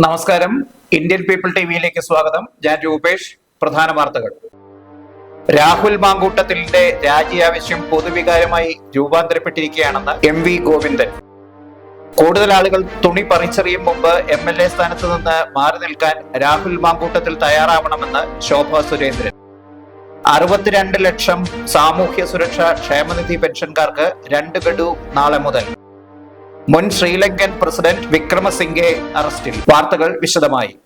നമസ്കാരം. Indian people T വിയിലേക്ക് സ്വാഗതം. ഞാൻ രൂപേഷ് പ്രധാന വാർത്തകൾ. രാഹുൽ മാങ്കൂട്ടത്തിന്റെ രാജി ആവശ്യം പൊതുവികാരമായി രൂപാന്തരപ്പെട്ടിരിക്കുകയാണെന്ന് എം വി ഗോവിന്ദൻ. കൂടുതൽ ആളുകൾ തുണി പറിച്ചെറിയും മുമ്പ് എം എൽ എ സ്ഥാനത്ത് നിന്ന് മാറി നിൽക്കാൻ രാഹുൽ മാങ്കൂട്ടത്തിൽ തയ്യാറാവണമെന്ന് ശോഭ സുരേന്ദ്രൻ. അറുപത്തിരണ്ട് ലക്ഷം സാമൂഹ്യ സുരക്ഷാ ക്ഷേമനിധി പെൻഷൻകാർക്ക് രണ്ട് ഗഡു നാളെ മുതൽ. മുൻ ശ്രീലങ്കൻ പ്രസിഡന്റ് വിക്രമസിംഗെ അറസ്റ്റിൽ. വാർത്തകൾ വിശദമായി.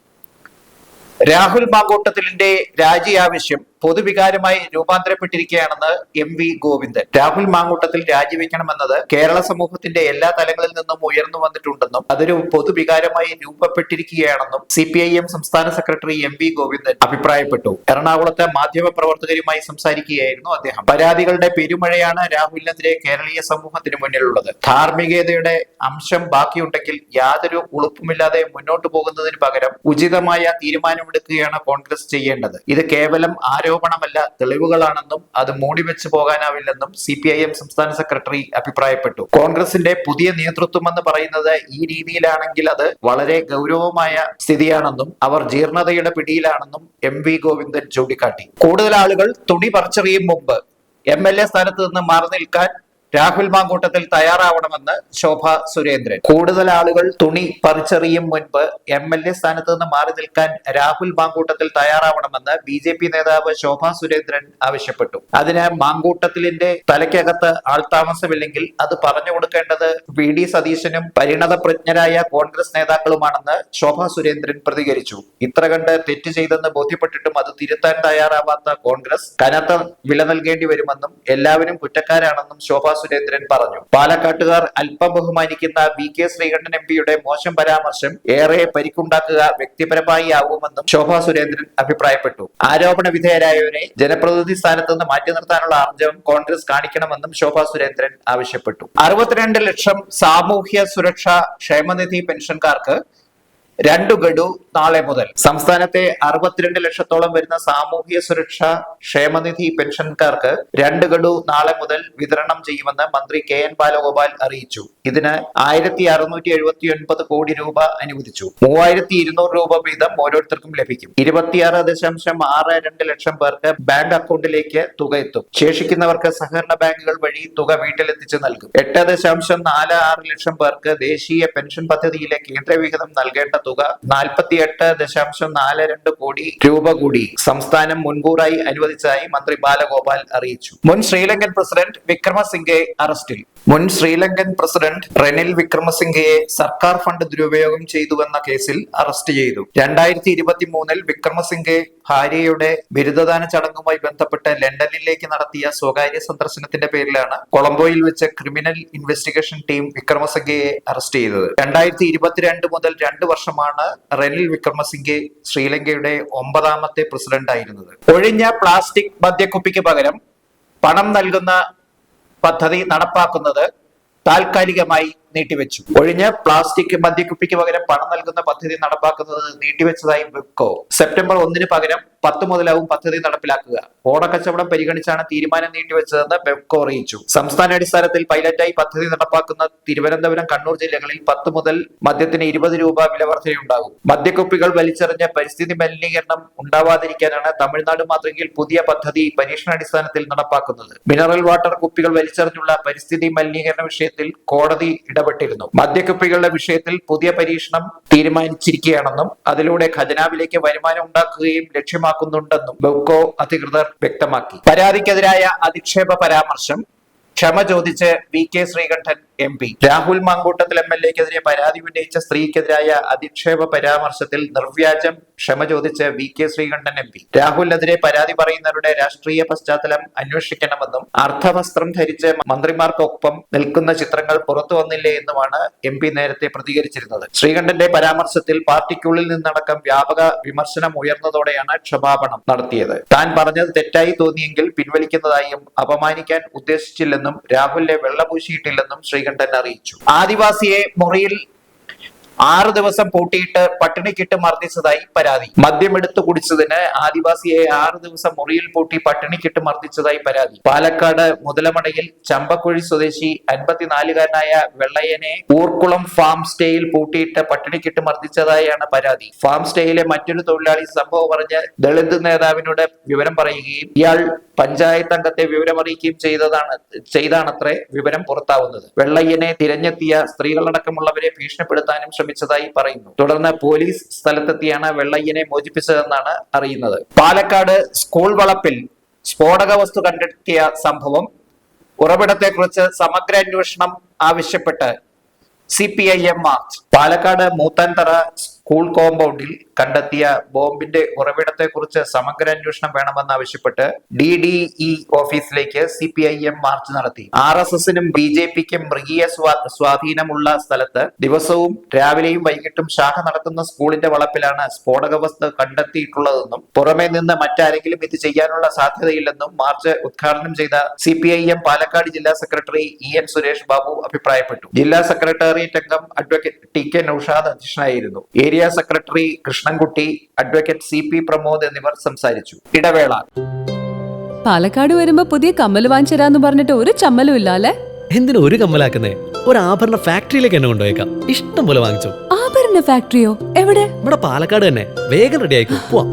രാഹുൽ മാങ്കോട്ടത്തിലിന്റെ രാജി ആവശ്യം പൊതുവികാരമായി രൂപാന്തരപ്പെട്ടിരിക്കുകയാണെന്ന് എം വി ഗോവിന്ദൻ. രാഹുൽ മാങ്കൂട്ടത്തിൽ രാജിവെക്കണമെന്നത് കേരള സമൂഹത്തിന്റെ എല്ലാ തലങ്ങളിൽ നിന്നും ഉയർന്നു വന്നിട്ടുണ്ടെന്നും അതൊരു പൊതുവികാരമായി രൂപപ്പെട്ടിരിക്കുകയാണെന്നും സി പി ഐ എം സംസ്ഥാന സെക്രട്ടറി എം വി ഗോവിന്ദൻ അഭിപ്രായപ്പെട്ടു. എറണാകുളത്തെ മാധ്യമ പ്രവർത്തകരുമായി സംസാരിക്കുകയായിരുന്നു അദ്ദേഹം. പരാതികളുടെ പെരുമഴയാണ് രാഹുലിനെതിരെ കേരളീയ സമൂഹത്തിന് മുന്നിലുള്ളത്. ധാർമ്മികതയുടെ അംശം ബാക്കിയുണ്ടെങ്കിൽ യാതൊരു ഉളുപ്പുമില്ലാതെ മുന്നോട്ടു പോകുന്നതിന് പകരം ഉചിതമായ തീരുമാനമെടുക്കുകയാണ് കോൺഗ്രസ് ചെയ്യേണ്ടത്. ഇത് കേവലം ആരോപണമല്ല തെളിവുകളാണെന്നും അത് മൂടിവെച്ചു പോകാനാവില്ലെന്നും സി പി ഐ എം സംസ്ഥാന സെക്രട്ടറി അഭിപ്രായപ്പെട്ടു. കോൺഗ്രസിന്റെ പുതിയ നേതൃത്വം എന്ന് പറയുന്നത് ഈ രീതിയിലാണെങ്കിൽ അത് വളരെ ഗൗരവമായ സ്ഥിതിയാണെന്നും അവർ ജീർണതയുടെ പിടിയിലാണെന്നും എം വി ഗോവിന്ദൻ ചൂണ്ടിക്കാട്ടി. കൂടുതൽ ആളുകൾ തുണി പറിച്ചറിയും മുമ്പ് എം എൽ എ സ്ഥാനത്ത് നിന്ന് മാറി നിൽക്കാൻ രാഹുൽ മാങ്കൂട്ടത്തിൽ തയ്യാറാവണമെന്ന് ശോഭ സുരേന്ദ്രൻ. കൂടുതൽ ആളുകൾ തുണി പറിച്ചെറിയും മുൻപ് എം എൽ എ സ്ഥാനത്ത് നിന്ന് മാറി നിൽക്കാൻ രാഹുൽ മാങ്കൂട്ടത്തിൽ തയ്യാറാവണമെന്ന് ബി ജെ പി നേതാവ് ശോഭ സുരേന്ദ്രൻ ആവശ്യപ്പെട്ടു. അതിന് മാങ്കൂട്ടത്തിലിന്റെ തലയ്ക്കകത്ത് ആൾതാമസമില്ലെങ്കിൽ അത് പറഞ്ഞു കൊടുക്കേണ്ടത് വി ഡി സതീശനും പരിണത പ്രജ്ഞരായ കോൺഗ്രസ് നേതാക്കളുമാണെന്ന് ശോഭ സുരേന്ദ്രൻ പ്രതികരിച്ചു. ഇത്ര കണ്ട് തെറ്റ് ചെയ്തെന്ന് ബോധ്യപ്പെട്ടിട്ടും അത് തിരുത്താൻ തയ്യാറാവാത്ത കോൺഗ്രസ് കനത്ത വില നൽകേണ്ടി വരുമെന്നും എല്ലാവരും കുറ്റക്കാരാണെന്നും ശോഭാ സുരേന്ദ്രൻ പറഞ്ഞു. പാലക്കാട്ടുകാർ അല്പം ബഹുമാനിക്കുന്ന വി കെ ശ്രീകണ്ഠൻ എം പിയുടെ മോശം പരാമർശം ഏറെ പരിക്കുണ്ടാക്കുക വ്യക്തിപരമായി ആവുമെന്നും ശോഭാ സുരേന്ദ്രൻ അഭിപ്രായപ്പെട്ടു. ആരോപണ വിധേയരായവരെ ജനപ്രതിനിധി സ്ഥാനത്ത് നിന്ന് മാറ്റി നിർത്താനുള്ള ആർജവം കോൺഗ്രസ് കാണിക്കണമെന്നും ശോഭാ സുരേന്ദ്രൻ ആവശ്യപ്പെട്ടു. അറുപത്തിരണ്ട് ലക്ഷം സാമൂഹ്യ സുരക്ഷാ ക്ഷേമനിധി പെൻഷൻകാർക്ക് രണ്ടു ഗഡു നാളെ മുതൽ. സംസ്ഥാനത്തെ അറുപത്തിരണ്ട് ലക്ഷത്തോളം വരുന്ന സാമൂഹ്യ സുരക്ഷാ ക്ഷേമനിധി പെൻഷൻകാർക്ക് രണ്ട് ഗഡു നാളെ മുതൽ വിതരണം ചെയ്യുമെന്ന് മന്ത്രി കെ എൻ ബാലഗോപാൽ അറിയിച്ചു. ഇതിന് ആയിരത്തി അറുന്നൂറ്റി എഴുപത്തി ഒൻപത് കോടി രൂപ അനുവദിച്ചു. മൂവായിരത്തി ഇരുന്നൂറ് രൂപ വീതം ഓരോരുത്തർക്കും ലഭിക്കും. ഇരുപത്തിയാറ് ദശാംശം ആറ് രണ്ട് ലക്ഷം പേർക്ക് ബാങ്ക് അക്കൗണ്ടിലേക്ക് തുക എത്തും. ശേഷിക്കുന്നവർക്ക് സഹകരണ ബാങ്കുകൾ വഴി തുക വീട്ടിലെത്തിച്ച് നൽകും. എട്ട് ദശാംശം നാല് ആറ് ലക്ഷം പേർക്ക് ദേശീയ പെൻഷൻ പദ്ധതിയിലെ കേന്ദ്രവിഹിതം നൽകേണ്ട തുക നാൽപ്പത്തിയെട്ട് ദശാംശം നാല് രണ്ട് കോടി രൂപ കൂടി സംസ്ഥാനം മുൻകൂറായി അനുവദിച്ചതായി മന്ത്രി ബാലഗോപാൽ അറിയിച്ചു. മുൻ ശ്രീലങ്കൻ പ്രസിഡന്റ് വിക്രമസിംഗെ അറസ്റ്റിൽ. മുൻ ശ്രീലങ്കൻ പ്രസിഡന്റ് റെനിൽ വിക്രമസിംഗയെ സർക്കാർ ഫണ്ട് ദുരുപയോഗം ചെയ്തുവെന്ന കേസിൽ അറസ്റ്റ് ചെയ്തു. രണ്ടായിരത്തി ഇരുപത്തി മൂന്നിൽ വിക്രമസിംഗെ ഭാര്യയുടെ ബിരുദദാന ചടങ്ങുമായി ബന്ധപ്പെട്ട് ലണ്ടനിലേക്ക് നടത്തിയ സ്വകാര്യ സന്ദർശനത്തിന്റെ പേരിലാണ് കൊളംബോയിൽ വെച്ച് ക്രിമിനൽ ഇൻവെസ്റ്റിഗേഷൻ ടീം വിക്രമസിംഗയെ അറസ്റ്റ് ചെയ്തത്. രണ്ടായിരത്തി ഇരുപത്തിരണ്ട് മുതൽ രണ്ട് വർഷമാണ് റെനിൽ വിക്രമസിംഗെ ശ്രീലങ്കയുടെ ഒമ്പതാമത്തെ പ്രസിഡന്റ് ആയിരുന്നത് ഒഴിഞ്ഞ പ്ലാസ്റ്റിക് മദ്യക്കുപ്പിക്ക് പകരം പണം നൽകുന്ന പദ്ധതി നടപ്പാക്കുന്നത് താൽക്കാലികമായി നീട്ടിവെച്ചു. ഒഴിഞ്ഞ് പ്ലാസ്റ്റിക് മദ്യക്കുപ്പിക്ക് പകരം പണം നൽകുന്ന പദ്ധതി നടപ്പാക്കുന്നത് നീട്ടിവെച്ചതായി വിപ്കോ. സെപ്റ്റംബർ ഒന്നിന് പകരം പത്ത് മുതലാവും പദ്ധതി നടപ്പിലാക്കുക. ഓണക്കച്ചവടം പരിഗണിച്ചാണ് തീരുമാനം നീട്ടിവെച്ചതെന്ന് വെബ്കോ അറിയിച്ചു. സംസ്ഥാന അടിസ്ഥാനത്തിൽ പൈലറ്റായി പദ്ധതി നടപ്പാക്കുന്ന തിരുവനന്തപുരം കണ്ണൂർ ജില്ലകളിൽ പത്ത് മുതൽ മദ്യത്തിന് ഇരുപത് രൂപ വില വർധനയുണ്ടാകും. മദ്യക്കുപ്പികൾ വലിച്ചെറിഞ്ഞ പരിസ്ഥിതി മലിനീകരണം ഉണ്ടാവാതിരിക്കാനാണ് തമിഴ്നാട് മാതൃകയിൽ പുതിയ പദ്ധതി പരീക്ഷണാടിസ്ഥാനത്തിൽ നടപ്പാക്കുന്നത്. മിനറൽ വാട്ടർ കുപ്പികൾ വലിച്ചെറിഞ്ഞുള്ള പരിസ്ഥിതി മലിനീകരണ വിഷയത്തിൽ കോടതി ഇടപെട്ടിരുന്നു. മദ്യക്കുപ്പികളുടെ വിഷയത്തിൽ പുതിയ പരീക്ഷണം തീരുമാനിച്ചിരിക്കുകയാണെന്നും അതിലൂടെ ഖജനാവിലേക്ക് വരുമാനം ഉണ്ടാക്കുകയും ലക്ഷ്യമാക്കുന്നുണ്ടെന്നും ബെവ്കോ അധികൃതർ വ്യക്തമാക്കി. പരാതിക്കെതിരായ അധിക്ഷേപ പരാമർശം ക്ഷമ ചോദിച്ച് V K Sreekandan M P Rahul Mamkootathil M L എക്കെതിരെ പരാതി ഉന്നയിച്ച സ്ത്രീക്കെതിരായ അധിക്ഷേപ പരാമർശത്തിൽ നിർവ്യാജം ക്ഷമ ചോദിച്ച് V K Sreekandan M P രാഹുലിനെതിരെ പരാതി പറയുന്നവരുടെ രാഷ്ട്രീയ പശ്ചാത്തലം അന്വേഷിക്കണമെന്നും അർദ്ധവസ്ത്രം ധരിച്ച് മന്ത്രിമാർക്കൊപ്പം നിൽക്കുന്ന ചിത്രങ്ങൾ പുറത്തു വന്നില്ലേ എന്നുമാണ് എം പി നേരത്തെ പ്രതികരിച്ചിരുന്നത്. ശ്രീകണ്ഠന്റെ പരാമർശത്തിൽ പാർട്ടിക്കുള്ളിൽ നിന്നടക്കം വ്യാപക വിമർശനം ഉയർന്നതോടെയാണ് ക്ഷമാപണം നടത്തിയത്. താൻ പറഞ്ഞത് തെറ്റായി തോന്നിയെങ്കിൽ പിൻവലിക്കുന്നതായും അപമാനിക്കാൻ ഉദ്ദേശിച്ചില്ലെന്നും രാഹുലിനെ വെള്ളപൂശിയിട്ടില്ലെന്നും ശ്രീകണ്ഠൻ അറിയിച്ചു. ആദിവാസിയെ മുറിയിൽ ആറ് ദിവസം പൂട്ടിയിട്ട് പട്ടിണിക്കിട്ട് മർദ്ദിച്ചതായി പരാതി. മദ്യമെടുത്തു കുടിച്ചതിന് ആദിവാസിയെ ആറ് ദിവസം മുറിയിൽ പൂട്ടി പട്ടിണിക്കിട്ട് മർദ്ദിച്ചതായി പരാതി. പാലക്കാട് മുതലമടയിൽ ചമ്പക്കുഴി സ്വദേശി അൻപത്തിനാലുകാരനായ വെള്ളയനെ ഊർക്കുളം ഫാം സ്റ്റേയിൽ പൂട്ടിയിട്ട് പട്ടിണിക്കിട്ട് മർദ്ദിച്ചതായാണ് പരാതി. ഫാം സ്റ്റേയിലെ മറ്റൊരു തൊഴിലാളി സംഭവം പറഞ്ഞ് ദളിത് നേതാവിനോട് വിവരം പറയുകയും ഇയാൾ പഞ്ചായത്ത് അംഗത്തെ വിവരമറിയിക്കുകയും ചെയ്തതാണ് ചെയ്താണത്രേ വിവരം പുറത്താവുന്നത്. വെള്ളയ്യനെ തിരഞ്ഞെത്തിയ സ്ത്രീകളടക്കമുള്ളവരെ ഭീഷണിപ്പെടുത്താനും ശ്രമിച്ചതായി പറയുന്നു. തുടർന്ന് പോലീസ് സ്ഥലത്തെത്തിയാണ് വെള്ളയ്യനെ മോചിപ്പിച്ചതെന്നാണ് അറിയുന്നത്. പാലക്കാട് സ്കൂൾ വളപ്പിൽ സ്ഫോടക വസ്തു കണ്ടെത്തിയ സംഭവം ഉറവിടത്തെക്കുറിച്ച് സമഗ്ര അന്വേഷണം ആവശ്യപ്പെട്ട് C P I M march. Palakkad Moothanthara school കോമ്പൗണ്ടിൽ കണ്ടെത്തിയ ബോംബിന്റെ ഉറവിടത്തെക്കുറിച്ച് സമഗ്ര അന്വേഷണം വേണമെന്നാവശ്യപ്പെട്ട് ഡി ഡി ഇ ഓഫീസിലേക്ക് C P I M march നടത്തി. ആർ എസ് എസിനും ബി ജെ പിക്കും മൃഗീയ സ്വാധീനമുള്ള സ്ഥലത്ത് ദിവസവും രാവിലെയും വൈകിട്ടും ശാഖ നടത്തുന്ന സ്കൂളിന്റെ വളപ്പിലാണ് സ്ഫോടക വസ്തു കണ്ടെത്തിയിട്ടുള്ളതെന്നും പുറമെ നിന്ന് മറ്റാരെങ്കിലും ഇത് ചെയ്യാനുള്ള സാധ്യതയില്ലെന്നും മാർച്ച് ഉദ്ഘാടനം ചെയ്ത C P I M Palakkad ജില്ലാ secretary E N Suresh Babu അഭിപ്രായപ്പെട്ടു. ജില്ലാ സെക്രട്ടേറിയറ്റ് അംഗം അഡ്വക്കേറ്റ് ടി കെ നൌഷാദ് അധ്യക്ഷനായിരുന്നു. Area secretary Krishnankutty advocate C P Pramod എന്നിവർ സംസാരിച്ചു. ഇടവേള. പാലക്കാട് വരുമ്പോ പുതിയ കമ്മൽ വാങ്ങിച്ചരാന്ന് പറഞ്ഞിട്ട് ഒരു ചമ്മലും ഇല്ല അല്ലെ? എന്തിനാ ഒരു കമ്മലാക്കുന്നേ? ഒരു ആഭരണ ഫാക്ടറിയിലേക്ക് എന്നെ കൊണ്ടുപോയേക്കാം. ഇഷ്ടം പോലെ വാങ്ങിച്ചു. ആഭരണ ഫാക്ടറിയോ? എവിടെ? ഇവിടെ പാലക്കാട് തന്നെ. വേഗം റെഡി ആയിക്കോ. പോവാം.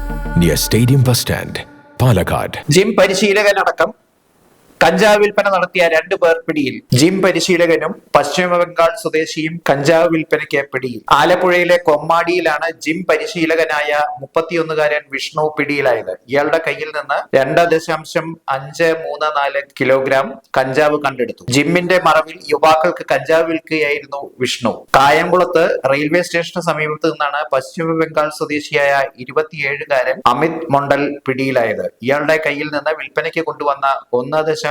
near Stadium Bus Stand, Palakkad. Gym പരിശീലകനടക്കം കഞ്ചാവ് വിൽപ്പന നടത്തിയ രണ്ടു പേർ പിടിയിൽ. ജിം പരിശീലകനും പശ്ചിമ ബംഗാൾ സ്വദേശിയും കഞ്ചാവ് വിൽപ്പനയ്ക്ക് പിടിയിൽ. ആലപ്പുഴയിലെ കൊമ്മാടിയിലാണ് ജിം പരിശീലകനായ മുപ്പത്തിയൊന്നുകാരൻ വിഷ്ണു പിടിയിലായത്. ഇയാളുടെ കയ്യിൽ നിന്ന് രണ്ട് ദശാംശം അഞ്ച് മൂന്ന് നാല് കിലോഗ്രാം കഞ്ചാവ് കണ്ടെടുത്തു. ജിമ്മിന്റെ മറവിൽ യുവാക്കൾക്ക് കഞ്ചാവ് വിൽക്കുകയായിരുന്നു വിഷ്ണു. കായംകുളത്ത് റെയിൽവേ സ്റ്റേഷന് സമീപത്ത് നിന്നാണ് പശ്ചിമബംഗാൾ സ്വദേശിയായ ഇരുപത്തിയേഴുകാരൻ അമിത് മണ്ഡൽ പിടിയിലായത്. ഇയാളുടെ കയ്യിൽ നിന്ന് വിൽപ്പനയ്ക്ക് കൊണ്ടുവന്ന ഒന്ന് ദശാംശം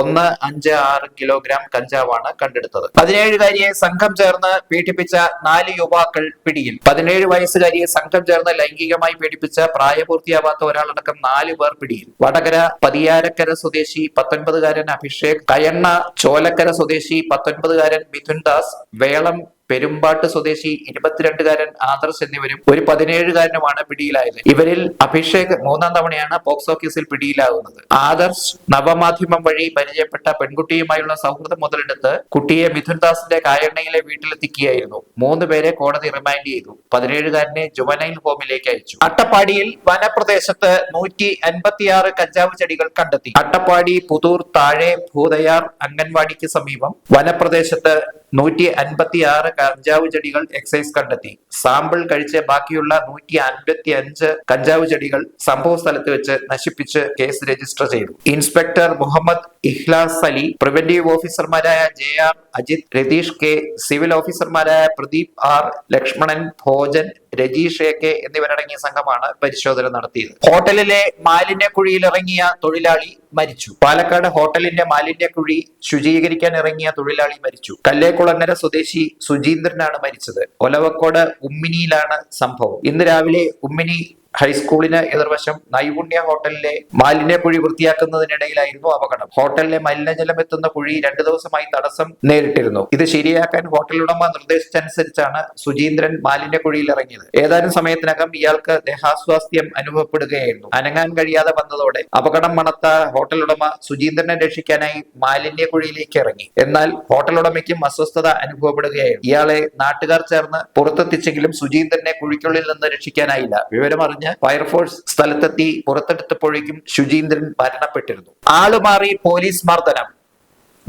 ഒന്ന് അഞ്ച് ആറ് കിലോഗ്രാം കഞ്ചാവാണ് കണ്ടെടുത്തത്. പതിനേഴുകാരിയെ സംഘം ചേർന്ന് പീഡിപ്പിച്ച നാല് യുവാക്കൾ പിടിയിൽ. പതിനേഴ് വയസ്സുകാരിയെ സംഘം ചേർന്ന് ലൈംഗികമായി പീഡിപ്പിച്ച പ്രായപൂർത്തിയാവാത്ത ഒരാളടക്കം നാല് പേർ പിടിയിൽ. വടകര പതിയാരക്കര സ്വദേശി പത്തൊൻപതുകാരൻ അഭിഷേക് കയണ്ണ ചോലക്കര സ്വദേശി പത്തൊൻപതുകാരൻ മിഥുൻ ദാസ് വേളം പെരുമ്പാട്ട് സ്വദേശി ഇരുപത്തിരണ്ടുകാരൻ ആദർശ് എന്നിവരും ഒരു പതിനേഴുകാരനുമാണ് പിടിയിലായത്. ഇവരിൽ അഭിഷേക് മൂന്നാം തവണയാണ് പോക്സോ കേസിൽ പിടിയിലാകുന്നത്. ആദർശ് നവമാധ്യമം വഴി പരിചയപ്പെട്ട പെൺകുട്ടിയുമായുള്ള സൗഹൃദം മുതലെടുത്ത് കുട്ടിയെ മിഥുൻദാസിന്റെ കായണ്ണയിലെ വീട്ടിലെത്തിക്കുകയായിരുന്നു. മൂന്ന് പേരെ കോടതി റിമാൻഡ് ചെയ്തു. പതിനേഴുകാരനെ ജുവനൈൽ ഹോമിലേക്ക് അയച്ചു. അട്ടപ്പാടിയിൽ വനപ്രദേശത്ത് നൂറ്റി അൻപത്തിയാറ് കഞ്ചാവ് ചെടികൾ കണ്ടെത്തി. അട്ടപ്പാടി പുതൂർ താഴെ ഭൂതയാർ അംഗൻവാടിക്ക് സമീപം വനപ്രദേശത്ത് നൂറ്റി അൻപത്തി ആറ് കഞ്ചാവ് ചെടികൾ എക്സൈസ് കണ്ടെത്തി. സാമ്പിൾ കഴിച്ച് ബാക്കിയുള്ള നൂറ്റി അൻപത്തി അഞ്ച് കഞ്ചാവ് ചെടികൾ സംഭവ സ്ഥലത്ത് വെച്ച് നശിപ്പിച്ച് കേസ് രജിസ്റ്റർ ചെയ്തു. ഇൻസ്പെക്ടർ മുഹമ്മദ് ഇഹ്ലാസ് അലി പ്രിവന്റീവ് ഓഫീസർമാരായ J R Ajith Ratheesh K civil ഓഫീസർമാരായ Pradeep R Lakshmanan Bhojan Rajeesh A K എന്നിവരടങ്ങിയ സംഘമാണ് പരിശോധന നടത്തിയത്. ഹോട്ടലിലെ മാലിന്യക്കുഴിയിൽ ഇറങ്ങിയ തൊഴിലാളി മരിച്ചു. പാലക്കാട് ഹോട്ടലിന്റെ മാലിന്യക്കുഴി ശുചീകരിക്കാൻ ഇറങ്ങിയ തൊഴിലാളി മരിച്ചു. കല്ലേക്കുളങ്ങര സ്വദേശി സുജീന്ദ്രനാണ് മരിച്ചത്. ഒലവക്കോട് ഉമ്മിനിയിലാണ് സംഭവം. ഇന്ന് രാവിലെ ഉമ്മിനി ഹൈസ്കൂളിന് എതിർവശം നൈപുണ്യ ഹോട്ടലിലെ മാലിന്യ കുഴി വൃത്തിയാക്കുന്നതിനിടയിലായിരുന്നു അപകടം. ഹോട്ടലിലെ മലിനജലം എത്തുന്ന കുഴി രണ്ടു ദിവസമായി തടസ്സം നേരിട്ടിരുന്നു. ഇത് ശരിയാക്കാൻ ഹോട്ടൽ ഉടമ നിർദ്ദേശിച്ചനുസരിച്ചാണ് സുജീന്ദ്രൻ മാലിന്യ കുഴിയിൽ ഇറങ്ങിയത്. ഏതാനും സമയത്തിനകം ഇയാൾക്ക് ദേഹാസ്വാസ്ഥ്യം അനുഭവപ്പെടുകയായിരുന്നു. അനങ്ങാൻ കഴിയാതെ വന്നതോടെ അപകടം മണത്ത ഹോട്ടൽ ഉടമ സുജീന്ദ്രനെ രക്ഷിക്കാനായി മാലിന്യ കുഴിയിലേക്ക് ഇറങ്ങി. എന്നാൽ ഹോട്ടൽ ഉടമയ്ക്കും അസ്വസ്ഥത അനുഭവപ്പെടുകയായിരുന്നു. ഇയാളെ നാട്ടുകാർ ചേർന്ന് പുറത്തെത്തിച്ചെങ്കിലും സുജീന്ദ്രനെ കുഴിക്കുള്ളിൽ നിന്ന് രക്ഷിക്കാനായില്ല. വിവരമറിഞ്ഞ് ഫയർഫോഴ്സ് സ്ഥലത്തെത്തി പുറത്തെടുത്തപ്പോഴേക്കും ശുചീന്ദ്രൻ മരണപ്പെട്ടിരുന്നു. ആളുമാറി പോലീസ് മർദ്ദനം.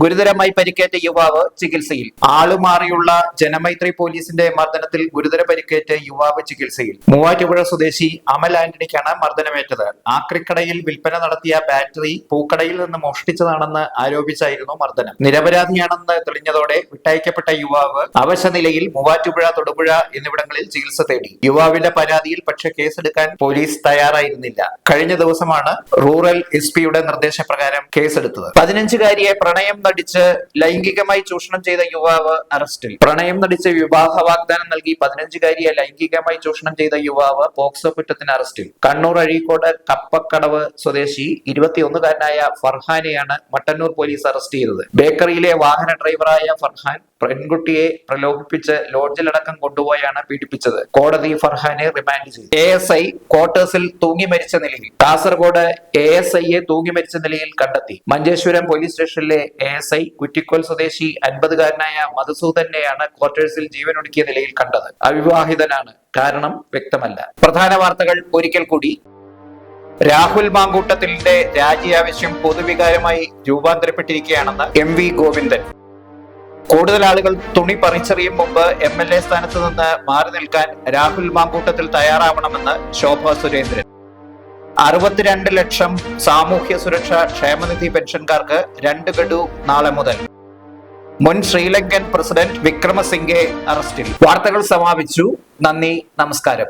ഗുരുതരമായി പരിക്കേറ്റ യുവാവ് ചികിത്സയിൽ. ആളുമാറിയുള്ള ജനമൈത്രി പോലീസിന്റെ മർദ്ദനത്തിൽ ഗുരുതര പരിക്കേറ്റ യുവാവ് ചികിത്സയിൽ. മൂവാറ്റുപുഴ സ്വദേശി അമൽ ആന്റണിക്കാണ് മർദ്ദനമേറ്റത്. ആക്രിക്കടയിൽ വിൽപ്പന നടത്തിയ ബാറ്ററി പൂക്കടയിൽ നിന്ന് മോഷ്ടിച്ചതാണെന്ന് ആരോപിച്ചായിരുന്നു മർദ്ദനം. നിരപരാധിയാണെന്ന് തെളിഞ്ഞതോടെ വിട്ടയക്കപ്പെട്ട യുവാവ് അവശനിലയിൽ മൂവാറ്റുപുഴ തൊടുപുഴ എന്നിവിടങ്ങളിൽ ചികിത്സ തേടി. യുവാവിന്റെ പരാതിയിൽ പക്ഷേ കേസെടുക്കാൻ പോലീസ് തയ്യാറായിരുന്നില്ല. കഴിഞ്ഞ ദിവസമാണ് റൂറൽ എസ് പിയുടെ നിർദ്ദേശപ്രകാരം കേസെടുത്തത്. പതിനഞ്ചുകാരിയെ പ്രണയം നടിച്ച് ലൈംഗികമായി ചൂഷണം ചെയ്ത യുവാവ് അറസ്റ്റിൽ. പ്രണയം നടിച്ച് വിവാഹ വാഗ്ദാനം നൽകി പതിനഞ്ചുകാരിയെ ലൈംഗികമായി ചൂഷണം ചെയ്ത യുവാവ് പോക്സോ കുറ്റത്തിന് അറസ്റ്റിൽ. കണ്ണൂർ അഴീക്കോട് കപ്പക്കടവ് സ്വദേശി ഇരുപത്തിയൊന്നുകാരനായ ഫർഹാനെയാണ് മട്ടന്നൂർ പോലീസ് അറസ്റ്റ് ചെയ്തത്. ബേക്കറിയിലെ വാഹന ഡ്രൈവറായ ഫർഹാൻ പെൺകുട്ടിയെ പ്രലോഭിപ്പിച്ച് ലോഡ്ജിലടക്കം കൊണ്ടുപോയാണ് പീഡിപ്പിച്ചത്. കോടതി ഫർഹാനെ റിമാൻഡ് ചെയ്തു. എ എസ് ഐ ക്വാർട്ടേഴ്സിൽ തൂങ്ങി മരിച്ച നിലയിൽ കാസർഗോഡ് എ എസ് ഐയെ തൂങ്ങി മരിച്ച നിലയിൽ കണ്ടെത്തി. മഞ്ചേശ്വരം പോലീസ് സ്റ്റേഷനിലെ എ എസ് ഐ കുറ്റിക്കോൽ സ്വദേശി അൻപതുകാരനായ മധുസൂദനെയാണ് ക്വാർട്ടേഴ്സിൽ ജീവനൊടുക്കിയ നിലയിൽ കണ്ടത്. അവിവാഹിതനാണ്. കാരണം വ്യക്തമല്ല. പ്രധാന വാർത്തകൾ ഒരിക്കൽ കൂടി. രാഹുൽ മാങ്കൂട്ടത്തിന്റെ രാജി ആവശ്യം പൊതുവികാരമായി രൂപാന്തരപ്പെട്ടിരിക്കുകയാണെന്ന് എം വി ഗോവിന്ദൻ. കൂടുതൽ ആളുകൾ തുണി പറിച്ചെറിയും മുമ്പ് എം എൽ എ സ്ഥാനത്ത് നിന്ന് മാറി നിൽക്കാൻ രാഹുൽ മാങ്കൂട്ടത്തിൽ തയ്യാറാവണമെന്ന് ശോഭ സുരേന്ദ്രൻ. അറുപത്തിരണ്ട് ലക്ഷം സാമൂഹ്യ സുരക്ഷ ക്ഷേമനിധി പെൻഷൻകാർക്ക് രണ്ട് ഗഡു നാളെ മുതൽ. മുൻ ശ്രീലങ്കൻ പ്രസിഡന്റ് വിക്രമസിംഗെ അറസ്റ്റിൽ. വാർത്തകൾ സമാപിച്ചു. നന്ദി നമസ്കാരം.